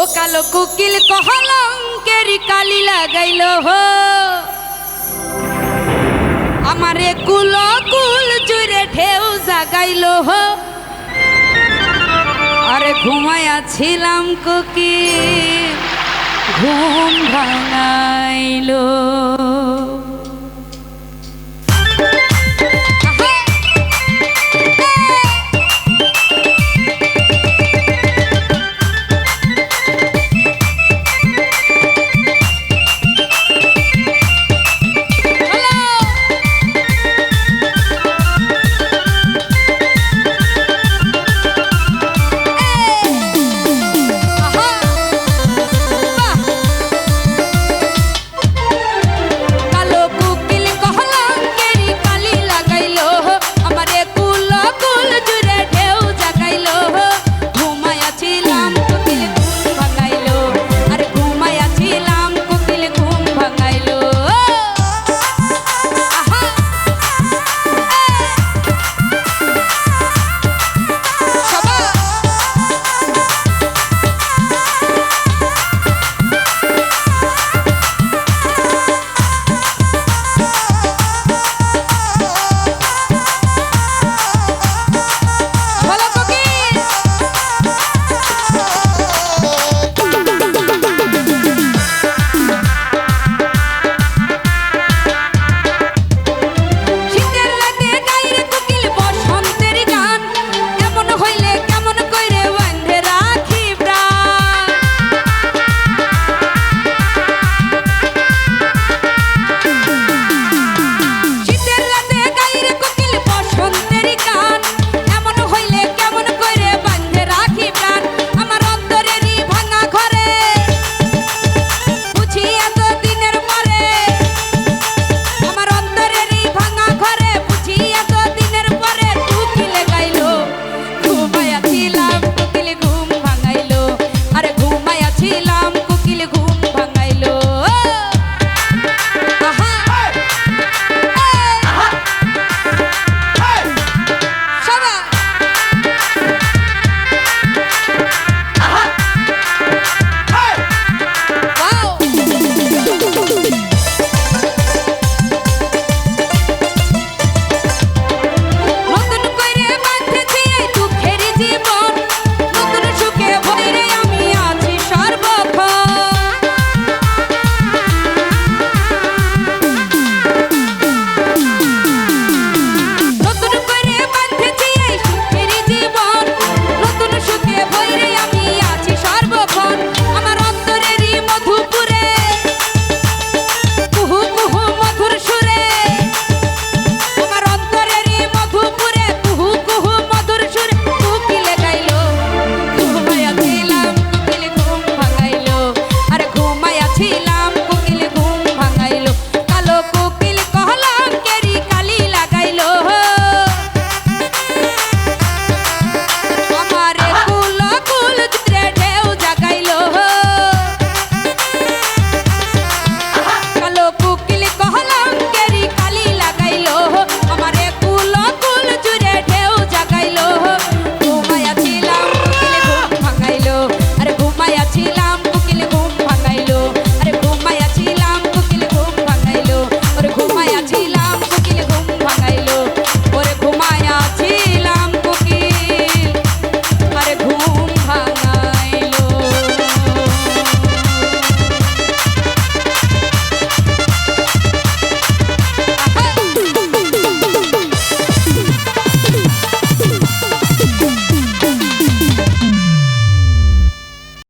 ও কালো কুকিল কহলঙ্কের কালি লাগাইল হো। আমারে কুল কুল জুড়ে ঢেউ জাগাইল হো। আরে ঘুমাইয়াছিলাম কুকিল, ঘুম ভাঙাইলো।